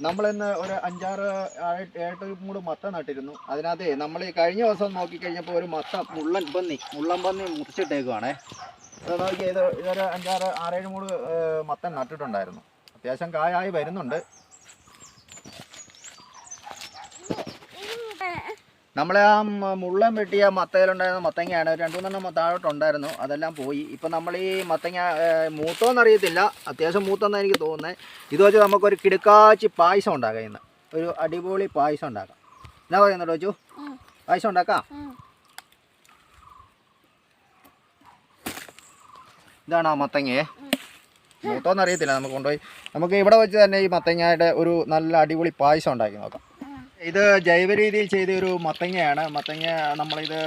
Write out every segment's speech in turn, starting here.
നമ്മളിന്ന് ഒരു അഞ്ചാറ് ഏട്ട് മൂട് മത്ത നട്ടിരുന്നു. അതിനകത്ത് നമ്മൾ കഴിഞ്ഞ ദിവസം നോക്കിക്കഴിഞ്ഞപ്പോൾ ഒരു മത്ത മുള്ളൻ പന്നി മുള്ളൻ പന്നി മുറിച്ചിട്ടേക്കുവാണേ. ഇത് നോക്കി ഇത് ഇതൊരു അഞ്ചാറ് ആറേഴ് മൂട് മത്തൻ നട്ടിട്ടുണ്ടായിരുന്നു. അത്യാവശ്യം കായായി വരുന്നുണ്ട്. നമ്മളെ ആ മുള്ളൻ വെട്ടിയ മത്തയിലുണ്ടായിരുന്ന മത്തങ്ങയാണ് രണ്ടു മൂന്നെണ്ണം താഴോട്ടുണ്ടായിരുന്നു അതെല്ലാം പോയി. ഇപ്പം നമ്മൾ ഈ മത്തങ്ങ മൂത്തോന്നറിയത്തില്ല അത്യാവശ്യം മൂത്തോന്നാണ് എനിക്ക് തോന്നുന്നത് ഇത് വെച്ച് നമുക്കൊരു കിടുക്കാച്ചി പായസം ഉണ്ടാക്കാം ഇന്ന്. ഒരു അടിപൊളി പായസം ഉണ്ടാക്കാം. എന്നാ പറയുന്നുണ്ടോ ചോച്ചു. പായസം ഉണ്ടാക്കാം? ഇതാണ് ആ മത്തങ്ങയെ. മൂത്തോന്നറിയത്തില്ല നമുക്ക് കൊണ്ടുപോയി. നമുക്ക് ഇവിടെ വെച്ച് തന്നെ ഈ മത്തങ്ങയുടെ ഒരു നല്ല അടിപൊളി പായസം ഉണ്ടാക്കി നോക്കാം. ഇത് ജൈവ രീതിയിൽ ചെയ്ത ഒരു മത്തങ്ങയാണ്. മത്തങ്ങ നമ്മളിത്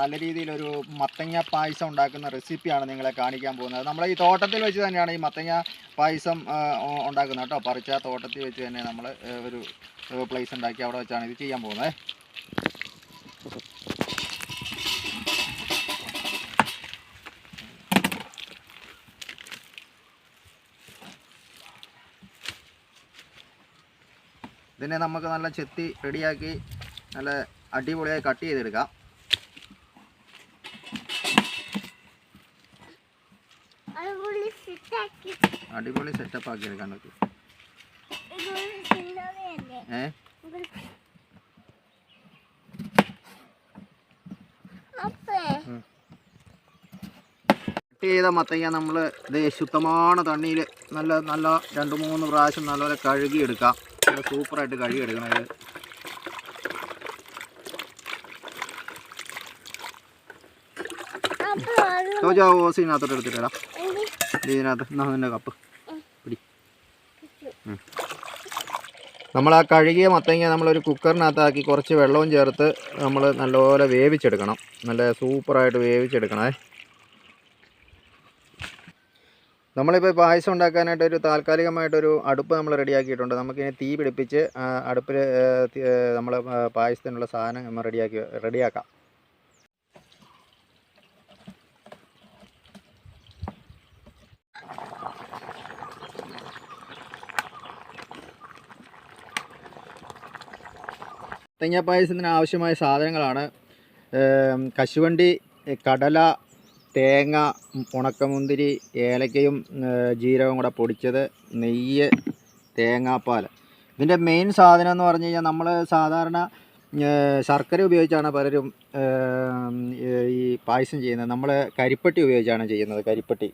നല്ല രീതിയിലൊരു മത്തങ്ങ പായസം ഉണ്ടാക്കുന്ന റെസിപ്പിയാണ് നിങ്ങളെ കാണിക്കാൻ പോകുന്നത്. നമ്മൾ ഈ തോട്ടത്തിൽ വെച്ച് തന്നെയാണ് ഈ മത്തങ്ങ പായസം ഉണ്ടാക്കുന്നത് കേട്ടോ. പറിച്ച തോട്ടത്തിൽ വെച്ച് തന്നെ നമ്മൾ ഒരു പ്ലേസ് ഉണ്ടാക്കി അവിടെ വെച്ചാണ് ഇത് ചെയ്യാൻ പോകുന്നത്. ഇതിനെ നമുക്ക് നല്ല ചെത്തി റെഡിയാക്കി നല്ല അടിപൊളിയായി കട്ട് ചെയ്തെടുക്കാം. അടിപൊളി സെറ്റപ്പ് ആക്കി എടുക്കാൻ ഏ? അപ്പേ. കട്ട് ചെയ്ത മത്തങ്ങ നമ്മൾ ഇത് ശുദ്ധമാണ് തണ്ണിയിൽ നല്ല നല്ല രണ്ട് മൂന്ന് പ്രാവശ്യം നല്ലപോലെ കഴുകി എടുക്കാം നല്ല സൂപ്പറായിട്ട് കഴുകി എടുക്കണം ഇത് അപ്പൊ അത് ചോദിച്ചാ ഓസ് ഇതിനകത്തോട്ട് എടുത്തിട്ടാ ഇതിനകത്ത്. നിന്റെ കപ്പ്. പിടി. നമ്മൾ ആ കഴുകിയ മത്തങ്ങ നമ്മളൊരു കുക്കറിനകത്താക്കി കുറച്ച് വെള്ളവും ചേർത്ത് നമ്മൾ നല്ലപോലെ വേവിച്ചെടുക്കണം. നല്ല സൂപ്പറായിട്ട് വേവിച്ചെടുക്കണേ. നമ്മളിപ്പോൾ പായസം ഉണ്ടാക്കാനായിട്ട് ഒരു താൽക്കാലികമായിട്ടൊരു അടുപ്പ് നമ്മൾ റെഡിയാക്കിയിട്ടുണ്ട്. നമുക്കിനി തീ പിടിപ്പിച്ച് അടുപ്പിൽ നമ്മൾ പായസത്തിനുള്ള സാധനം നമ്മൾ റെഡിയാക്കി റെഡിയാക്കാം. തേങ്ങ പായസത്തിന് ആവശ്യമായ സാധനങ്ങളാണ് കശുവണ്ടി കടല തേങ്ങ ഉണക്കമുന്തിരി ഏലക്കയും ജീരകവും കൂടെ പൊടിച്ചത് നെയ്യ് തേങ്ങാപ്പാൽ. ഇതിന്റെ മെയിൻ സാധനം എന്ന് പറഞ്ഞു കഴിഞ്ഞാൽ നമ്മൾ സാധാരണ ശർക്കര ഉപയോഗിച്ചാണ് പലരും ഈ പായസം ചെയ്യുന്നത്. നമ്മൾ കരിപ്പട്ടി ഉപയോഗിച്ചാണ് ചെയ്യുന്നത് കരിപ്പട്ടി.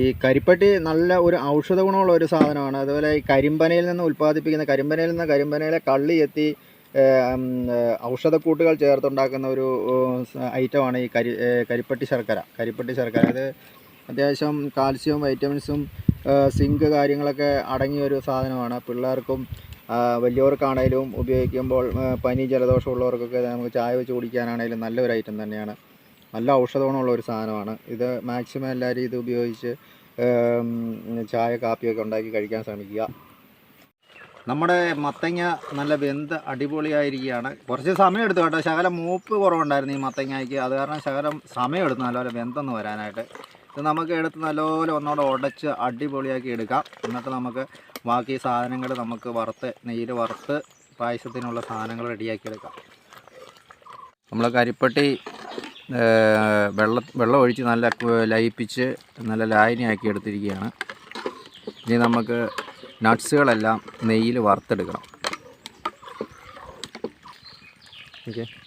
ഈ കരിപ്പട്ടി നല്ല ഒരു ഔഷധ ഗുണമുള്ള ഒരു സാധനമാണ്. അതുപോലെ ഈ കരിമ്പനയിൽ നിന്ന് ഉൽപ്പാദിപ്പിക്കുന്ന കരിമ്പനയിൽ നിന്ന് കരിമ്പനയിലെ കള്ളി എത്തി ഔഷധക്കൂട്ടുകൾ ചേർത്തുണ്ടാക്കുന്ന ഒരു ഐറ്റമാണ് ഈ കരി കരിപ്പട്ടി ശർക്കര. കരിപ്പട്ടി ശർക്കര. അത് അത്യാവശ്യം കാൽസ്യവും വൈറ്റമിൻസും സിങ്ക് കാര്യങ്ങളൊക്കെ അടങ്ങിയ ഒരു സാധനമാണ്. പിള്ളേർക്കും വലിയവർക്കാണേലും ഉപയോഗിക്കുമ്പോൾ പനി ജലദോഷം ഉള്ളവർക്കൊക്കെ നമുക്ക് ചായ വെച്ച് കുടിക്കാനാണേലും നല്ലൊരു ഐറ്റം തന്നെയാണ്. നല്ല ഔഷധ ഗുണമുള്ള ഒരു സാധനമാണ്. ഇത് മാക്സിമം എല്ലാവരും ഇത് ഉപയോഗിച്ച് ചായ കാപ്പിയൊക്കെ ഉണ്ടാക്കി കഴിക്കാൻ ശ്രമിക്കുക. നമ്മുടെ മത്തങ്ങ നല്ല വെന്ത് അടിപൊളിയായിരിക്കുകയാണ്. കുറച്ച് സമയം എടുത്തു കേട്ടോ. ശകലം മൂപ്പ് കുറവുണ്ടായിരുന്നു ഈ മത്തങ്ങയ്ക്ക്. അത് കാരണം ശകലം സമയം എടുത്തു നല്ലപോലെ വെന്തെന്ന് വരാനായിട്ട്. ഇത് നമുക്ക് എടുത്ത് നല്ലപോലെ ഒന്നുകൂടെ ഉടച്ച് അടിപൊളിയാക്കി എടുക്കാം. എന്നിട്ട് നമുക്ക് ബാക്കി സാധനങ്ങൾ നമുക്ക് വറുത്ത് നെയ്യിൽ വറുത്ത് പായസത്തിനുള്ള സാധനങ്ങൾ റെഡിയാക്കി എടുക്കാം. നമ്മൾ കരിപ്പട്ടി വെള്ള വെള്ളം ഒഴിച്ച് നല്ല ലയിപ്പിച്ച് നല്ല ലായനിയാക്കി എടുത്തിരിക്കുകയാണ്. ഇനി നമുക്ക് നട്ട്സുകളെല്ലാം നെയ്യിൽ വറുത്തെടുക്കണം. ഓക്കെ.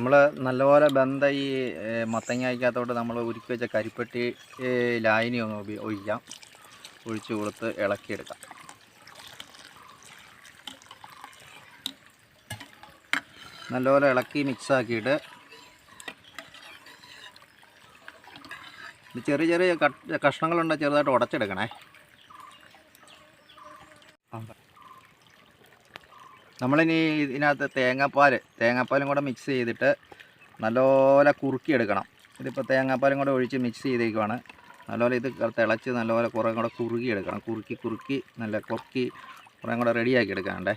നമ്മൾ നല്ലപോലെ ബന്ധ ഈ മത്തങ്ങ മത്തങ്ങയ്ക്കകത്തോട്ട് നമ്മൾ ഉരുക്കി വെച്ച കരിപ്പെട്ടി ലായനി ഒന്ന് ഒഴിക്കാം. ഒഴിച്ച് കൊടുത്ത് ഇളക്കിയെടുക്കാം. നല്ലപോലെ ഇളക്കി മിക്സാക്കിയിട്ട് ചെറിയ ചെറിയ കഷ്ണങ്ങളുണ്ടെങ്കിൽ കഷ്ണങ്ങളുണ്ട് ചെറുതായിട്ട് ഉടച്ചെടുക്കണേ. നമ്മളിനി ഇതിനകത്ത് തേങ്ങാപ്പാൽ തേങ്ങാപ്പാലും കൂടെ മിക്സ് ചെയ്തിട്ട് നല്ലപോലെ കുറുക്കി എടുക്കണം ഇതിപ്പോൾ തേങ്ങാപ്പാലും കൂടെ ഒഴിച്ച് മിക്സ് ചെയ്തേക്കുവാണ്. നല്ലപോലെ ഇത് തിളച്ച് നല്ലപോലെ കുറേ കൂടെ കുറുക്കി എടുക്കണം കുറുക്കി കുറുക്കി നല്ല കൊക്കി കുറേ കൂടെ റെഡിയാക്കി എടുക്കാണ്ടേ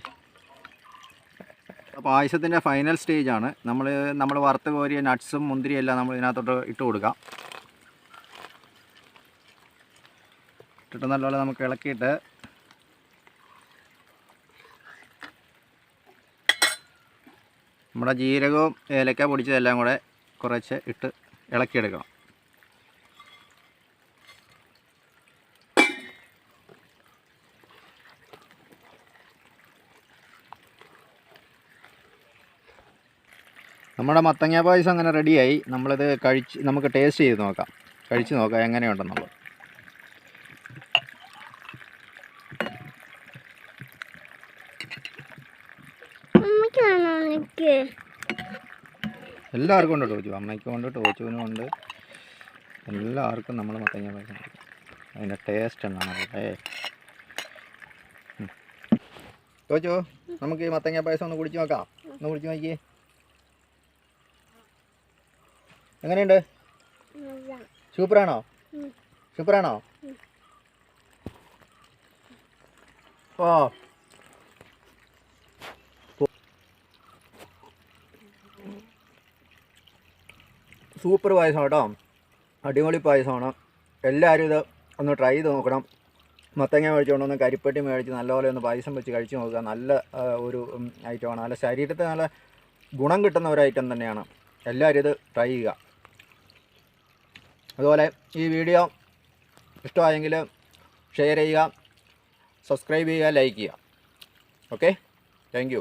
പായസത്തിന്റെ ഫൈനൽ സ്റ്റേജാണ് നമ്മൾ നമ്മൾ വറുത്ത് കോരിയ നട്ട്സും മുന്തിരിയും എല്ലാം നമ്മൾ ഇതിനകത്തോട്ട് ഇട്ട് കൊടുക്കാം. ഇട്ടിട്ട് നല്ലപോലെ നമുക്ക് ഇളക്കിയിട്ട് നമ്മുടെ ജീരകവും ഏലക്ക പൊടിച്ചതെല്ലാം കൂടെ കുറച്ച് ഇട്ട് ഇളക്കിയെടുക്കണം. നമ്മുടെ മത്തങ്ങ പായസം അങ്ങനെ റെഡിയായി നമ്മളിത് കഴിച്ച് നമുക്ക് ടേസ്റ്റ് ചെയ്ത് നോക്കാം. കഴിച്ച് നോക്കാം എങ്ങനെയുണ്ടെന്നുള്ളത് അമ്മയ്ക്കാണോ എനിക്ക് എല്ലാവർക്കും ഉണ്ട് ടോച്ചു. അമ്മയ്ക്കും ഉണ്ട് ടോച്ചുവിനും ഉണ്ട്. എല്ലാവർക്കും നമ്മൾ മത്തങ്ങ പായസം അതിന്റെ ടേസ്റ്റ് എന്നാണ് അല്ലേ ടോച്ചു നമുക്ക് ഈ മത്തങ്ങ പായസം ഒന്ന് കുടിച്ച് നോക്കാം. ഒന്ന് കുടിച്ച് നോക്കിയേ. എങ്ങനെയുണ്ട്? സൂപ്പറാണോ? സൂപ്പറാണോ? ഓ സൂപ്പർ പായസം കേട്ടോ അടിപൊളി പായസമാണ്. എല്ലാവരും ഇത് ഒന്ന് ട്രൈ ചെയ്ത് നോക്കണം. മത്തങ്ങ മേടിച്ചുകൊണ്ട് ഒന്ന് കരിപ്പെട്ടി മേടിച്ച് നല്ലപോലെ ഒന്ന് പായസം വെച്ച് കഴിച്ച് നോക്കുക. നല്ല ഒരു ഐറ്റമാണ് നല്ല ശരീരത്തിന് നല്ല ഗുണം കിട്ടുന്ന ഒരു ഐറ്റം തന്നെയാണ്. എല്ലാവരും ഇത് ട്രൈ ചെയ്യുക. അതുപോലെ ഈ വീഡിയോ ഇഷ്ടമായെങ്കിൽ ഷെയർ ചെയ്യുക സബ്സ്ക്രൈബ് ചെയ്യുക ലൈക്ക് ചെയ്യുക. Okay thank